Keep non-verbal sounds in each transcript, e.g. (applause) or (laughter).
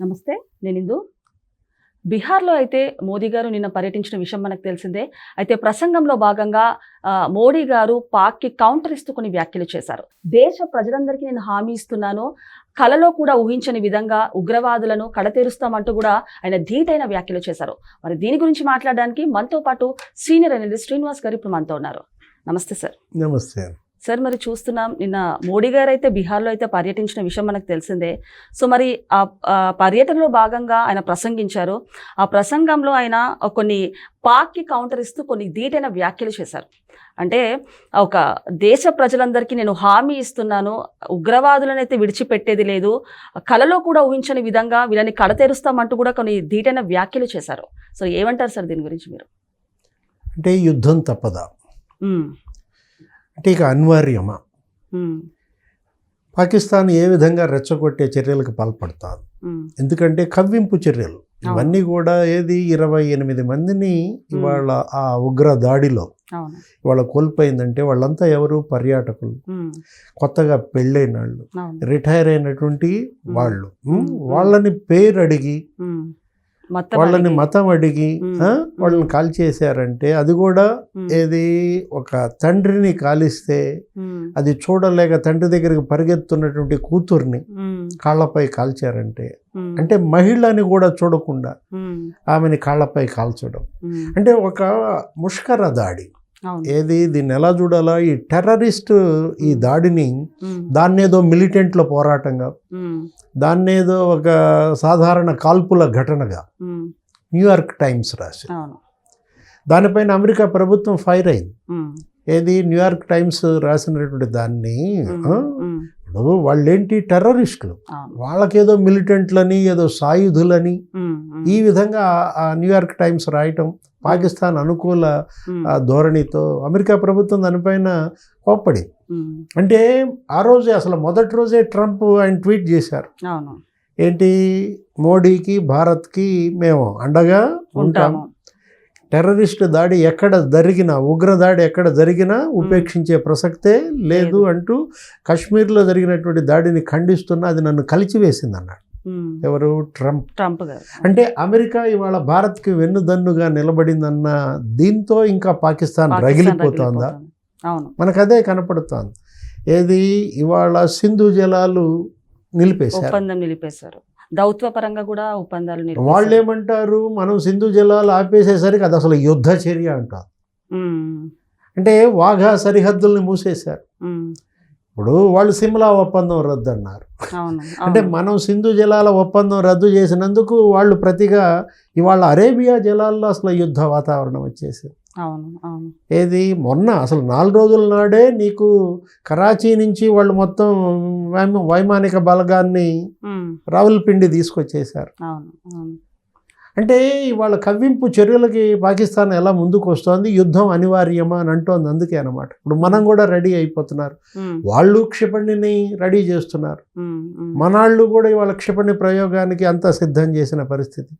నమస్తే నేను ఇందు బీహార్లో అయితే మోదీ గారు నిన్న పర్యటించిన విషయం మనకు తెలిసిందే. అయితే ప్రసంగంలో భాగంగా మోడీ గారు పాక్కి కౌంటర్ ఇస్తూ కొన్ని వ్యాఖ్యలు చేశారు. దేశ ప్రజలందరికీ నేను హామీ ఇస్తున్నాను కలలో కూడా ఊహించని విధంగా ఉగ్రవాదులను కడతీరుస్తామంటూ కూడా ఆయన ధీటైన వ్యాఖ్యలు చేశారు. మరి దీని గురించి మాట్లాడడానికి మనతో పాటు సీనియర్ అనేది శ్రీనివాస్ గారు ఇప్పుడు మనతో ఉన్నారు. నమస్తే సార్. నమస్తే. సార్ మరి చూస్తున్నాం నిన్న మోడీ గారు అయితే బీహార్లో అయితే పర్యటించిన విషయం మనకు తెలిసిందే. సో మరి ఆ పర్యటనలో భాగంగా ఆయన ప్రసంగించారు. ఆ ప్రసంగంలో ఆయన కొన్ని పాక్కి కౌంటర్ ఇస్తూ కొన్ని ధీటైన వ్యాఖ్యలు చేశారు. అంటే ఒక దేశ ప్రజలందరికీ నేను హామీ ఇస్తున్నాను ఉగ్రవాదులను అయితే విడిచిపెట్టేది లేదు కలలో కూడా ఊహించని విధంగా వీళ్ళని కడతెరుస్తామంటూ కూడా కొన్ని ధీటైన వ్యాఖ్యలు చేశారు. సో ఏమంటారు సార్ దీని గురించి మీరు? అంటే యుద్ధం తప్పదా? అంటే ఇక అనివార్యమా పాకిస్తాన్ ఏ విధంగా రెచ్చగొట్టే చర్యలకు పాల్పడతాను ఉమ్, ఎందుకంటే కవ్వింపు చర్యలు. ఇవన్నీ కూడా ఏది ఇరవై ఎనిమిది మందిని ఇవాళ ఆ ఉగ్ర దాడిలో ఇవాళ కోల్పోయిందంటే వాళ్ళంతా ఎవరు? పర్యాటకులు. కొత్తగా పెళ్ళైన వాళ్ళు. రిటైర్ అయినటువంటి వాళ్ళు. వాళ్ళని పేరు అడిగి వాళ్ళని. మతం అడిగి వాళ్ళని కాల్ చేశారంటే అది కూడా ఏది ఒక తండ్రిని కాలిస్తే అది చూడలేక తండ్రి దగ్గరికి పరిగెత్తున్నటువంటి కూతుర్ని కాళ్ళపై కాల్చారంటే. అంటే మహిళని కూడా చూడకుండా ఆమెని కాళ్ళపై కాల్చడం. అంటే ఒక ముష్కర దాడి. ఏది దీన్ని ఎలా చూడాలా? ఈ టెర్రరిస్ట్ ఈ దాడిని దాన్నేదో మిలిటెంట్ల పోరాటంగా ఉమ్, దాన్నేదో ఒక సాధారణ కాల్పుల ఘటనగా న్యూయార్క్ టైమ్స్ రాసి అవును. దానిపైన అమెరికా ప్రభుత్వం ఫైర్ అయింది. ఏది? న్యూయార్క్ టైమ్స్ రాసినటువంటి దాన్ని ఇప్పుడు వాళ్ళేంటి? టెర్రరిస్టులు. వాళ్ళకేదో మిలిటెంట్లని ఏదో సాయుధులని ఈ విధంగా ఆ న్యూయార్క్ టైమ్స్ రాయటం పాకిస్తాన్ అనుకూల ధోరణితో అమెరికా ప్రభుత్వం దానిపైన కోప్పడి. అంటే ఆ రోజే అసలు మొదటి రోజే ట్రంప్ ఆయన ట్వీట్ చేశారు. ఏంటి? మోడీకి భారత్కి మేము అండగా ఉంటాం. ఉంటాము. టెర్రరిస్ట్ దాడి ఎక్కడ జరిగినా ఉగ్ర దాడి ఎక్కడ జరిగినా ఉపేక్షించే ప్రసక్తే లేదు. అంటూ కాశ్మీర్లో జరిగినటువంటి దాడిని ఖండిస్తున్నా అది నన్ను కలిచివేసింది అన్నాడు ఎవరు? ట్రంప్. ట్రంప్ గారు. అంటే అమెరికా ఇవాళ భారత్కి వెన్నుదన్నుగా నిలబడిందన్న దీంతో ఇంకా పాకిస్తాన్ రగిలిపోతోందా. అవును. మనకు అదే కనపడుతోంది. ఏది? ఇవాళ సింధు జలాలు నిలిపేశారు. ఒప్పందం నిలిపేశారు. దౌత్వ పరంగా కూడా ఒప్పందాలు వాళ్ళు. ఏమంటారు మనం సింధు జలాలు ఆపేసేసరికి అది అసలు యుద్ధ చర్య అంటారు అంటే వాఘా సరిహద్దుల్ని మూసేశారు. ఇప్పుడు వాళ్ళు సిమ్లా ఒప్పందం రద్దు అన్నారు (laughs) అంటే. మనం సింధు జలాల ఒప్పందం రద్దు చేసినందుకు వాళ్ళు ప్రతిగా ఇవాళ అరేబియా జలాల్లో అసలు యుద్ధ వాతావరణం వచ్చేసింది. ఏది? మొన్న అసలు నాలుగు రోజుల నాడే నీకు కరాచీ నుంచి వాళ్ళు మొత్తం వైమ- వైమానిక బలగాన్ని రావులపిండి అవును. అంటే ఇవాళ కవ్వింపు చర్యలకి పాకిస్తాన్ ఎలా ముందుకు వస్తోంది? యుద్ధం అనివార్యమా అని అంటోంది అందుకే అనమాట ఇప్పుడు మనం కూడా రెడీ అయిపోతున్నారు. వాళ్ళు క్షిపణిని రెడీ చేస్తున్నారు. మనాళ్ళు కూడా ఇవాళ క్షిపణి ప్రయోగానికి అంతా సిద్ధం చేసిన పరిస్థితి.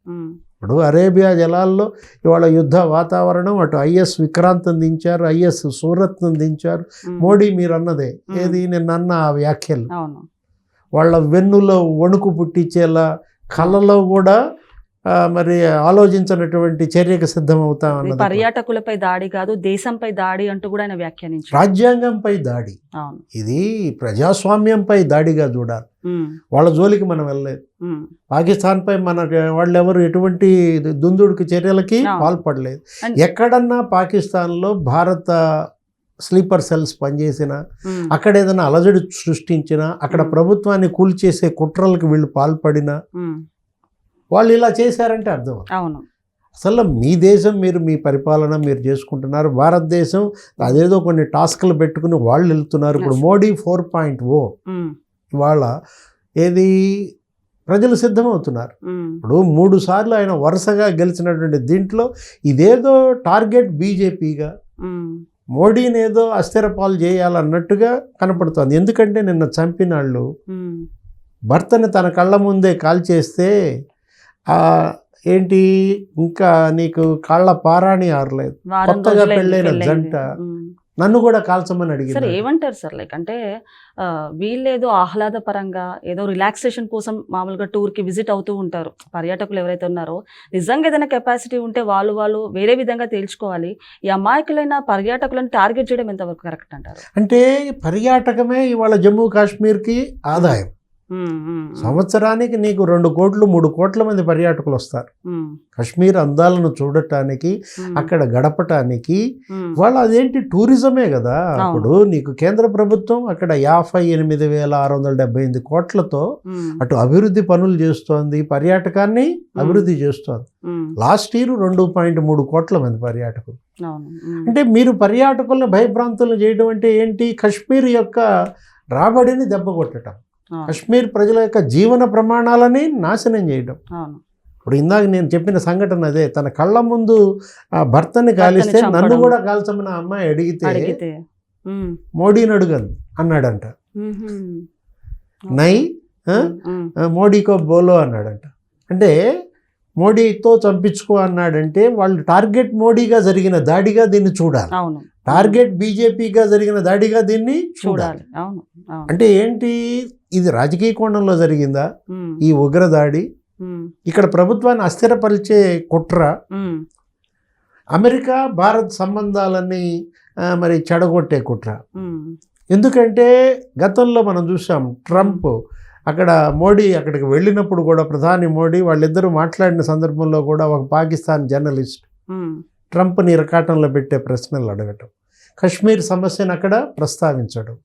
ఇప్పుడు అరేబియా జలాల్లో ఇవాళ యుద్ధ వాతావరణం అటు ఐఎస్ విక్రాంత్ని దించారు ఐఎస్ సూరత్ను దించారు. మోడీ మీరు అన్నదే. ఏది? నిన్న అన్న ఆ వ్యాఖ్యలు. వాళ్ళ వెన్నులో వణుకు పుట్టించేలా కళ్ళలో కూడా మరి ఆలోచించినటువంటి చర్యకు సిద్ధమవుతాం అన్నది పర్యాటకులపై దాడి కాదు దేశంపై దాడి అంటూ కూడా ఆయన వ్యాఖ్యానించారు. రాజ్యాంగంపై దాడి. ఇది ప్రజాస్వామ్యంపై దాడిగా చూడాలి వాళ్ళ జోలికి మనం వెళ్ళలేదు. ఉమ్, పాకిస్తాన్పై మన వాళ్ళెవరు ఎటువంటి దుందుడుకు చర్యలకి. పాల్పడలేదు. ఎక్కడన్నా పాకిస్తాన్లో భారత స్లీపర్ సెల్స్ పనిచేసిన అక్కడ ఏదైనా అలజడి సృష్టించిన అక్కడ. ప్రభుత్వాన్ని కూల్చేసే కుట్రలకు వీళ్ళు పాల్పడిన వాళ్ళు ఇలా చేశారంటే అర్థం అవును. అసలు మీ దేశం మీరు మీ పరిపాలన మీరు చేసుకుంటున్నారు భారతదేశం అదేదో కొన్ని టాస్క్లు పెట్టుకుని వాళ్ళు వెళ్తున్నారు. ఇప్పుడు. మోడీ ఫోర్ పాయింట్ ఓ ఇవాళ ఏది ప్రజలు సిద్ధమవుతున్నారు. ఇప్పుడు మూడు సార్లు ఆయన వరుసగా గెలిచినటువంటి దీంట్లో ఇదేదో టార్గెట్ బీజేపీగా మోడీని ఏదో అస్థిరపాలు చేయాలన్నట్టుగా కనపడుతోంది. ఎందుకంటే నిన్న చంపిన వాళ్ళు ఉమ్, భర్తని తన కళ్ళ ముందే కాల్చేస్తే ఏంటి? ఇంకా నీకు కాళ్ళ పారాణి ఆరలేదు. కొత్తగా పెళ్ళైన. జంట. నన్ను కూడా కాల్చమని సార్ అడిగింది ఏమంటారు సార్? లైక్ అంటే వీళ్ళేదో ఆహ్లాదపరంగా ఏదో రిలాక్సేషన్ కోసం మామూలుగా టూర్కి విజిట్ అవుతూ ఉంటారు. పర్యాటకులు ఎవరైతే ఉన్నారో నిజంగా ఏదైనా కెపాసిటీ ఉంటే వాళ్ళు వాళ్ళు వేరే విధంగా తేల్చుకోవాలి. ఈ అమాయకులైన పర్యాటకులను టార్గెట్ చేయడం ఎంతవరకు కరెక్ట్ అంటారు? అంటే పర్యాటకమే ఇవాళ జమ్మూ కాశ్మీర్కి ఆదాయం. సంవత్సరానికి నీకు రెండు కోట్లు మూడు కోట్ల మంది పర్యాటకులు వస్తారు. కాశ్మీర్ అందాలను చూడటానికి అక్కడ గడపటానికి వాళ్ళ అదేంటి టూరిజమే కదా. అప్పుడు నీకు కేంద్ర ప్రభుత్వం అక్కడ యాభై ఎనిమిది వేల ఆరు వందల డెబ్బై ఎనిమిది కోట్లతో అటు అభివృద్ధి పనులు చేస్తోంది పర్యాటకాన్ని అభివృద్ధి చేస్తోంది. లాస్ట్ ఇయర్ రెండు పాయింట్ మూడు కోట్ల మంది పర్యాటకులు. అంటే మీరు పర్యాటకులను భయభ్రాంతులను చేయడం అంటే ఏంటి? కశ్మీర్ యొక్క రాబడిని దెబ్బ కొట్టడం కశ్మీర్ ప్రజల యొక్క జీవన ప్రమాణాలని నాశనం చేయడం ఇప్పుడు ఇందాక నేను చెప్పిన సంఘటన అదే తన కళ్ళ ముందు ఆ భర్తని కాలిస్తే. నన్ను కూడా కాల్చమని అమ్మాయి అడిగితే మోడీని అడుగను అన్నాడంట. నై మోడీకో బోలో అన్నాడంట. అంటే మోడీతో చంపించుకో అన్నాడంటే వాళ్ళు టార్గెట్ మోడీగా జరిగిన దాడిగా దీన్ని చూడాలి. టార్గెట్ బీజేపీగా జరిగిన దాడిగా దీన్ని చూడాలి. అవును అంటే ఏంటి? ఇది రాజకీయ కోణంలో జరిగిందా? ఈ ఉగ్రదాడి ఉమ్, ఇక్కడ ప్రభుత్వాన్ని అస్థిరపరిచే కుట్ర? అమెరికా భారత్ సంబంధాలని మరి చెడగొట్టే కుట్ర. ఎందుకంటే గతంలో మనం చూసాం ట్రంప్ అక్కడ మోడీ అక్కడికి వెళ్ళినప్పుడు కూడా ప్రధాని మోడీ వాళ్ళిద్దరూ మాట్లాడిన సందర్భంలో కూడా ఒక పాకిస్తాన్ జర్నలిస్ట్ ట్రంప్ని ఇరకాటంలో పెట్టే ప్రశ్నలు అడగటం. కశ్మీర్ సమస్యను అక్కడ ప్రస్తావించడం.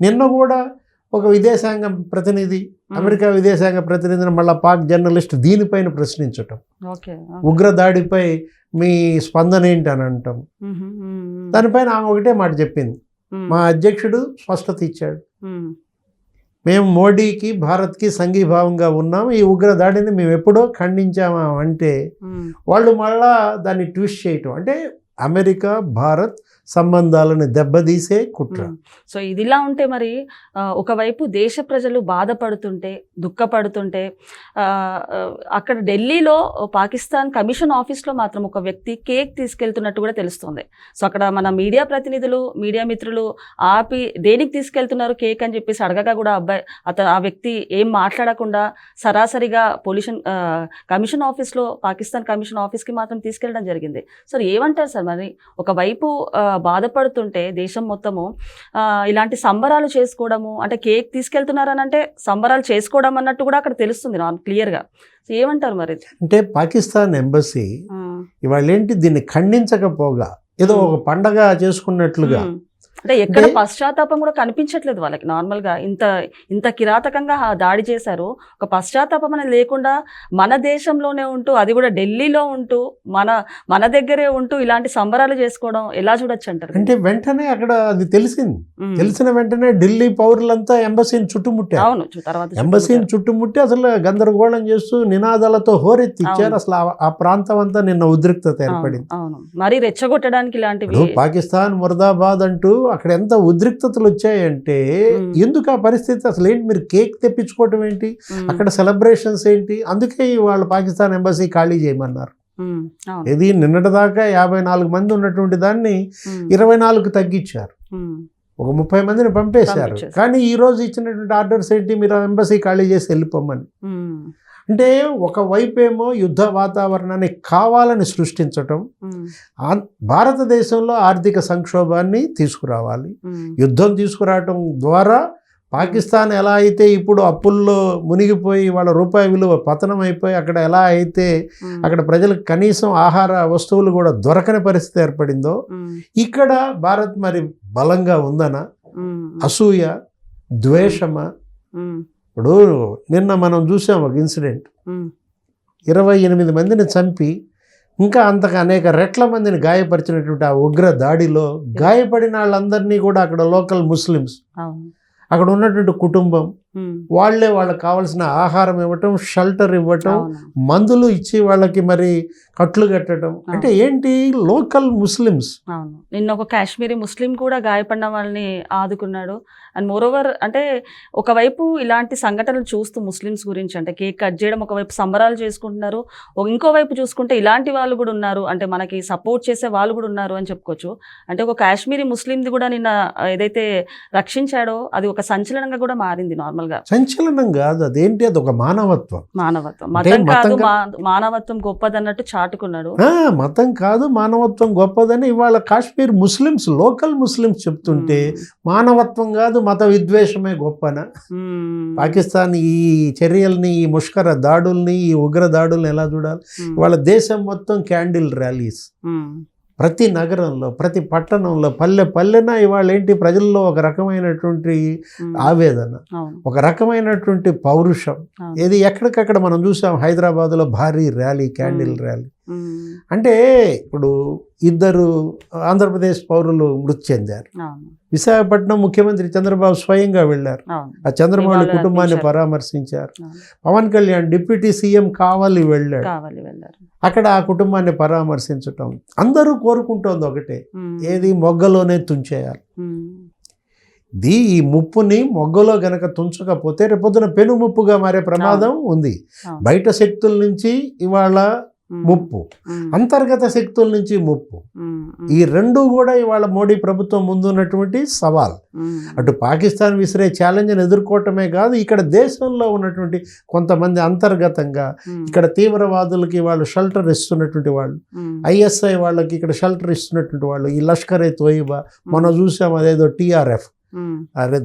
నిన్న కూడా ఒక విదేశాంగ ప్రతినిధి అమెరికా విదేశాంగ ప్రతినిధిని మళ్ళా పాక్ జర్నలిస్ట్ దీనిపైన ప్రశ్నించటం. ఓకే. ఉగ్రదాడిపై మీ స్పందన ఏంటి అని అంటాం. దానిపైన ఆమె ఒకటే మాట చెప్పింది. మా అధ్యక్షుడు స్పష్టత ఇచ్చాడు. మేము. మోడీకి భారత్కి సంఘీభావంగా ఉన్నాం. ఈ ఉగ్రదాడిని మేము ఎప్పుడో ఖండించామా అంటే వాళ్ళు మళ్ళా దాన్ని ట్విస్ట్ చేయటం. అంటే అమెరికా భారత్ సంబంధాలను దెబ్బతీసే కుట్ర. ఉమ్. సో ఇదిలా ఉంటే మరి ఒకవైపు దేశ ప్రజలు బాధపడుతుంటే దుఃఖపడుతుంటే అక్కడ ఢిల్లీలో పాకిస్తాన్ కమిషన్ ఆఫీస్లో మాత్రం ఒక వ్యక్తి కేక్ తీసుకెళ్తున్నట్టు కూడా తెలుస్తుంది. సో అక్కడ మన మీడియా ప్రతినిధులు మీడియా మిత్రులు ఆపి దేనికి తీసుకెళ్తున్నారు కేక్ అని చెప్పేసి అడగగా కూడా అబ్బాయి అతను ఆ వ్యక్తి ఏం మాట్లాడకుండా సరాసరిగా పొల్యూషన్ కమిషన్ ఆఫీస్లో పాకిస్తాన్ కమిషన్ ఆఫీస్కి మాత్రం తీసుకెళ్ళడం జరిగింది. సో ఏమంటారు సార్ మరి? ఒకవైపు బాధపడుతుంటే దేశం మొత్తము ఆ, ఇలాంటి సంబరాలు చేసుకోవడము అంటే కేక్ తీసుకెళ్తున్నారని అంటే సంబరాలు చేసుకోవడం అన్నట్టు కూడా అక్కడ తెలుస్తుంది నాన్ క్లియర్గా. ఏమంటారు మరి? అంటే పాకిస్తాన్ ఎంబసీ ఇవాళ ఏంటి దీన్ని ఖండించకపోగా ఏదో ఒక పండగ చేసుకున్నట్లుగా. అంటే ఎక్కడ పశ్చాత్తాపం కూడా కనిపించట్లేదు వాళ్ళకి. నార్మల్గా ఇంత ఇంత కిరాతకంగా దాడి చేశారు. ఒక పశ్చాత్తాపం అనేది లేకుండా మన దేశంలోనే ఉంటూ అది కూడా ఢిల్లీలో ఉంటూ మన మన దగ్గరే ఉంటూ ఇలాంటి సంబరాలు చేసుకోవడం ఎలా చూడొచ్చు అంటారు? అంటే వెంటనే అక్కడ అది తెలిసింది. తెలిసిన వెంటనే ఢిల్లీ పౌరులంతా ఎంబసీని చుట్టుముట్టారు. అవును తర్వాత ఎంబసీని చుట్టుముట్టి అసలు గందరగోళం చేస్తూ నినాదాలతో హోరెత్తి ఇచ్చారు అవును. అసలు ఆ- ప్రాంతం అంతా నిన్న ఉద్రిక్తత ఏర్పడింది. అవును. మరి రెచ్చగొట్టడానికి ఇలాంటివి పాకిస్తాన్ ముర్దాబాద్ అంటూ అక్కడ ఎంత ఉద్రిక్తతలు వచ్చాయంటే. ఎందుకు ఆ పరిస్థితి? అసలు ఏంటి మీరు కేక్ తెప్పించుకోవటం ఏంటి? అక్కడ సెలబ్రేషన్స్ ఏంటి? అందుకే వాళ్ళు పాకిస్తాన్ ఎంబసీ ఖాళీ చేయమన్నారు. ఇది నిన్నటిదాకా యాభై నాలుగు మంది ఉన్నటువంటి దాన్ని ఇరవై నాలుగు తగ్గించారు. ఒక ముప్పై మందిని పంపేశారు. కానీ ఈ రోజు ఇచ్చినటువంటి ఆర్డర్స్ ఏంటి? మీరు ఎంబసీ ఖాళీ చేసి వెళ్ళిపోమని. అంటే ఒకవైపు ఏమో యుద్ధ వాతావరణాన్ని కావాలని సృష్టించటం భారతదేశంలో ఆర్థిక సంక్షోభాన్ని తీసుకురావాలి. యుద్ధం తీసుకురావటం ద్వారా పాకిస్తాన్ ఎలా అయితే ఇప్పుడు అప్పుల్లో మునిగిపోయి వాళ్ళ రూపాయి విలువ పతనం అయిపోయి అక్కడ ఎలా అయితే అక్కడ ప్రజలకు కనీసం ఆహార వస్తువులు కూడా దొరకని పరిస్థితి ఏర్పడిందో ఇక్కడ భారత్ మరి బలంగా ఉందనా? అసూయ ద్వేషమా? ఇప్పుడు నిన్న మనం చూసాం ఒక ఇన్సిడెంట్. ఇరవై ఎనిమిది మందిని చంపి ఇంకా అంతకు అనేక రెట్ల మందిని గాయపరిచినటువంటి ఆ ఉగ్ర దాడిలో గాయపడిన వాళ్ళందరినీ కూడా అక్కడ లోకల్ ముస్లిమ్స్. అక్కడ ఉన్నటువంటి కుటుంబం వాళ్ళే వాళ్ళకి కావాల్సిన ఆహారం ఇవ్వటం షెల్టర్ ఇవ్వటం. మందులు ఇచ్చి వాళ్ళకి మరి కట్లు కట్టడం. అంటే ఏంటి? Local Muslims. అవును. నిన్న ఒక కాశ్మీరీ ముస్లిం కూడా గాయపడిన వాళ్ళని ఆదుకున్నాడు. అండ్ మోరోవర్ అంటే ఒకవైపు ఇలాంటి సంఘటనలు చూస్తూ ముస్లిమ్స్ గురించి అంటే కేక్ కట్ చేయడం ఒకవైపు సంబరాలు చేసుకుంటున్నారు. ఇంకోవైపు చూసుకుంటే ఇలాంటి వాళ్ళు కూడా ఉన్నారు. అంటే మనకి సపోర్ట్ చేసే వాళ్ళు కూడా ఉన్నారు అని చెప్పుకోవచ్చు. అంటే ఒక కాశ్మీరీ ముస్లింది కూడా నిన్న ఏదైతే రక్షించాడో అది ఒక సంచలనంగా కూడా మారింది నార్మల్గా సంచలనం కాదు అదేంటి? అది ఒక మానవత్వం. మానవత్వం. మతం కాదు మానవత్వం గొప్పదన్నట్టు చాటుకున్నాడు. ఆ, మతం కాదు మానవత్వం గొప్పదని ఇవాళ కాశ్మీర్ ముస్లిమ్స్ లోకల్ ముస్లిమ్స్ చెప్తుంటే మానవత్వం కాదు మత విద్వేషమే గొప్పన? పాకిస్తాన్ ఈ చర్యల్ని ఈ ముష్కర దాడుల్ని ఈ ఉగ్ర దాడుల్ని ఎలా చూడాలి? ఇవాళ దేశం మొత్తం క్యాండిల్ ర్యాలీస్. ప్రతి నగరంలో ప్రతి పట్టణంలో పల్లె పల్లెన ఇవాళ ఏంటి ప్రజల్లో ఒక రకమైనటువంటి ఆవేదన ఒక రకమైనటువంటి పౌరుషం. ఏది ఎక్కడికక్కడ మనం చూసాం హైదరాబాద్లో భారీ ర్యాలీ క్యాండిల్ ర్యాలీ. అంటే ఇప్పుడు ఇద్దరు ఆంధ్రప్రదేశ్ పౌరులు మృతి చెందారు. విశాఖపట్నం ముఖ్యమంత్రి చంద్రబాబు స్వయంగా వెళ్ళారు. ఆ చంద్రబాబు కుటుంబాన్ని. పరామర్శించారు. పవన్ కళ్యాణ్ డిప్యూటీ సీఎం కావాలి వెళ్ళాడు. అక్కడ ఆ కుటుంబాన్ని పరామర్శించటం అందరూ కోరుకుంటోంది ఒకటే. ఏది మొగ్గలోనే తుంచేయాలి. ది ఈ ముప్పుని మొగ్గలో గనక తుంచకపోతే రేపొద్దున పెను ముప్పుగా మారే ప్రమాదం ఉంది. బయట శక్తుల నుంచి ఇవాళ ముప్పు. అంతర్గత శక్తుల నుంచి ముప్పు. ఈ రెండు కూడా ఇవాళ మోడీ ప్రభుత్వం ముందున్నటువంటి సవాల్. ఉమ్, అటు పాకిస్తాన్ విసిరే ఛాలెంజ్ని ఎదుర్కోవటమే కాదు ఇక్కడ దేశంలో ఉన్నటువంటి కొంతమంది అంతర్గతంగా ఇక్కడ తీవ్రవాదులకి వాళ్ళు షెల్టర్ ఇస్తున్నటువంటి వాళ్ళు ఐఎస్ఐ వాళ్ళకి ఇక్కడ షెల్టర్ ఇస్తున్నటువంటి వాళ్ళు ఈ లష్కర్ ఏ తోయిబా మనం చూసాం అదేదో టీఆర్ఎఫ్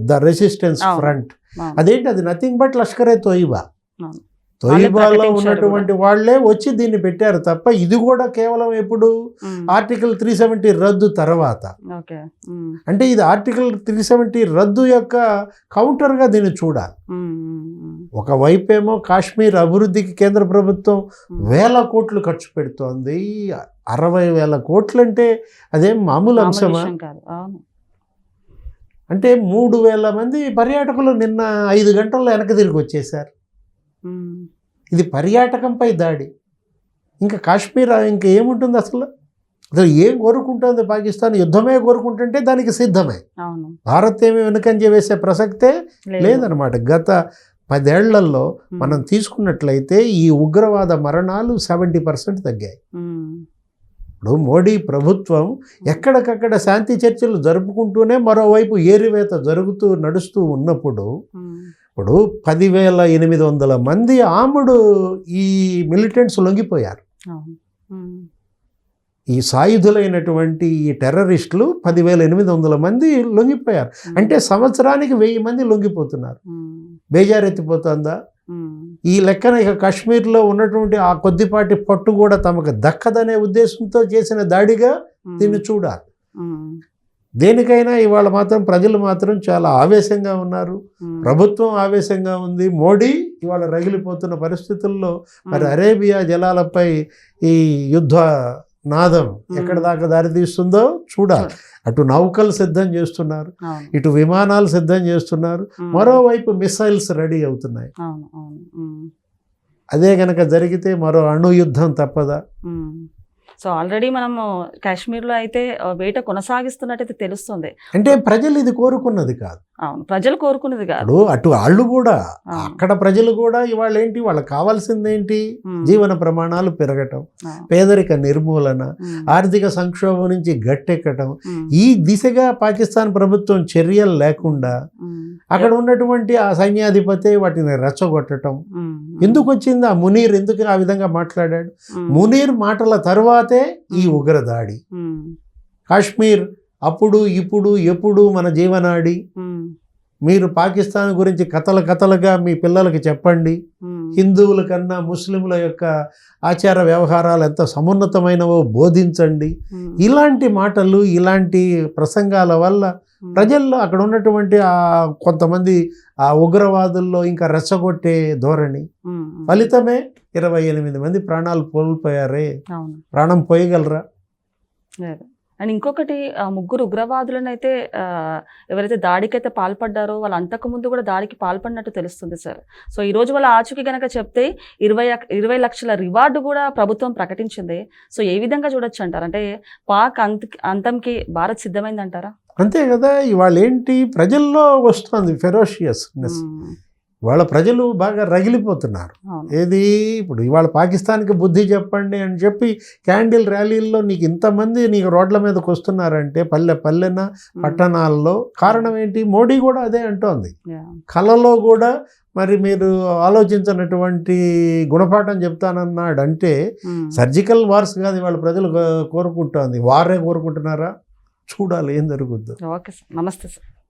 ద రెసిస్టెన్స్. ఫ్రంట్. అదేంటి అది నథింగ్ బట్ లష్కర్ ఏ తోయిబా? ప్రకటించారు ఉన్నటువంటి వాళ్ళే వచ్చి దీన్ని పెట్టారు తప్ప ఇది కూడా కేవలం ఎప్పుడు ఆర్టికల్ త్రీ సెవెంటీ రద్దు తర్వాత. అంటే ఇది ఆర్టికల్ త్రీ సెవెంటీ రద్దు యొక్క కౌంటర్గా దీన్ని చూడాలి. ఒకవైపేమో కాశ్మీర్ అభివృద్ధికి కేంద్ర ప్రభుత్వం వేల కోట్లు ఖర్చు పెడుతోంది. అరవై వేల కోట్లు అంటే అదేం మామూలు అంశమా? అంటే మూడు వేల మంది పర్యాటకులు నిన్న ఐదు గంటల్లో వెనక్కి తిరిగి వచ్చేసారు ఇది పర్యాటకంపై దాడి. ఇంకా కాశ్మీర్ ఇంకా ఏముంటుంది అసలు? అసలు ఏం కోరుకుంటుంది పాకిస్తాన్? యుద్ధమే కోరుకుంటుంటే దానికి సిద్ధమే. భారత్ ఏమి వెనుకంజ వేసే ప్రసక్తే లేదు. లేదనమాట గత పదేళ్ళలో మనం తీసుకున్నట్లయితే ఈ ఉగ్రవాద మరణాలు సెవెంటీ పర్సెంట్ తగ్గాయి. ఇప్పుడు మోడీ ప్రభుత్వం ఎక్కడికక్కడ శాంతి చర్చలు జరుపుకుంటూనే మరోవైపు ఏరివేత జరుగుతూ నడుస్తూ ఉన్నప్పుడు ఇప్పుడు పదివేల ఎనిమిది వందల మంది ఆముడు ఈ మిలిటెంట్స్ లొంగిపోయారు. ఈ సాయుధులైనటువంటి ఈ టెర్రరిస్టులు పదివేల ఎనిమిది వందల మంది లొంగిపోయారు. అంటే సంవత్సరానికి వెయ్యి మంది లొంగిపోతున్నారు. బేజారెత్తిపోతుందా? ఈ లెక్కన ఇక కాశ్మీర్లో ఉన్నటువంటి ఆ కొద్దిపాటి పట్టు కూడా తమకు దక్కదనే ఉద్దేశంతో చేసిన దాడిగా దీన్ని చూడాలి. దేనికైనా ఇవాళ మాత్రం ప్రజలు మాత్రం చాలా ఆవేశంగా ఉన్నారు. ప్రభుత్వం ఆవేశంగా ఉంది. మోడీ ఇవాళ రగిలిపోతున్న పరిస్థితుల్లో మరి అరేబియా జలాలపై ఈ యుద్ధ నాదం ఎక్కడ దాకా దారితీస్తుందో చూడాలి. అటు నౌకలు సిద్ధం చేస్తున్నారు. ఇటు విమానాలు సిద్ధం చేస్తున్నారు. మరోవైపు మిసైల్స్ రెడీ అవుతున్నాయి. అదే గనక జరిగితే మరో అణు యుద్ధం తప్పదా. సో ఆల్రెడీ మనము కాశ్మీర్లో అయితే వేట కొనసాగిస్తున్నట్టయితే తెలుస్తుంది. అంటే ప్రజలు ఇది కోరుకున్నది కాదు. అవును ప్రజలు కోరుకునేది కాదు. అటు వాళ్ళు కూడా. అక్కడ ప్రజలు కూడా ఇవాళ ఏంటి వాళ్ళకి కావాల్సింది ఏంటి? ఉమ్, జీవన ప్రమాణాలు పెరగటం. పేదరిక నిర్మూలన ఆర్థిక సంక్షోభం నుంచి గట్టెక్కటం. ఈ దిశగా పాకిస్తాన్ ప్రభుత్వం చర్యలు లేకుండా అక్కడ ఉన్నటువంటి ఆ సైన్యాధిపతి వాటిని రెచ్చగొట్టడం ఎందుకు వచ్చింది? ఆ మునీర్ ఎందుకు ఆ విధంగా మాట్లాడాడు? మునీర్ మాటల తర్వాతే ఈ ఉగ్రదాడి కాశ్మీర్ అప్పుడు ఇప్పుడు ఎప్పుడు మన జీవనాడి. మీరు పాకిస్తాన్ గురించి కథలు కథలుగా మీ పిల్లలకి చెప్పండి. హిందువుల కన్నా ముస్లింల యొక్క ఆచార వ్యవహారాలు ఎంత సమున్నతమైనవో బోధించండి. ఇలాంటి మాటలు ఇలాంటి ప్రసంగాల వల్ల ప్రజల్లో అక్కడ ఉన్నటువంటి ఆ కొంతమంది ఆ ఉగ్రవాదుల్లో ఇంకా రెచ్చగొట్టే ధోరణి. ఫలితమే ఇరవై ఎనిమిది మంది ప్రాణాలు కోల్పోయారే. ప్రాణం పోయగలరా? లేదు. అండ్ ఇంకొకటి ఆ ముగ్గురు ఉగ్రవాదులను అయితే ఎవరైతే దాడికైతే పాల్పడ్డారో వాళ్ళు అంతకు ముందు కూడా దాడికి పాల్పడినట్టు తెలుస్తుంది సార్. సో ఈ రోజు వాళ్ళ ఆచూకీ గనక చెప్తే ఇరవై ఇరవై లక్షల రివార్డు కూడా ప్రభుత్వం ప్రకటించింది. సో ఏ విధంగా చూడొచ్చు అంటారు అంటే పాక్ అంత అంతంకి భారత్ సిద్ధమైంది అంటారా అంతే కదా ఇవాళ ఏంటి ప్రజల్లో వస్తుంది ఫెరోషియస్నెస్. వాళ్ళ ప్రజలు బాగా రగిలిపోతున్నారు. ఏది? ఇప్పుడు ఇవాళ పాకిస్తాన్కి బుద్ధి చెప్పండి అని చెప్పి క్యాండిల్ ర్యాలీల్లో నీకు ఇంతమంది నీకు రోడ్ల మీదకి వస్తున్నారంటే పల్లె పల్లెన పట్టణాల్లో కారణం ఏంటి? మోడీ కూడా అదే అంటోంది. కళలో కూడా మరి మీరు ఆలోచించినటువంటి గుణపాఠం చెప్తానన్నాడు అంటే. సర్జికల్ వార్స్ కాదు వాళ్ళ ప్రజలు కోరుకుంటోంది. వారే కోరుకుంటున్నారా? చూడాలి ఏం జరుగుద్దో. Okay sir. నమస్తే సార్.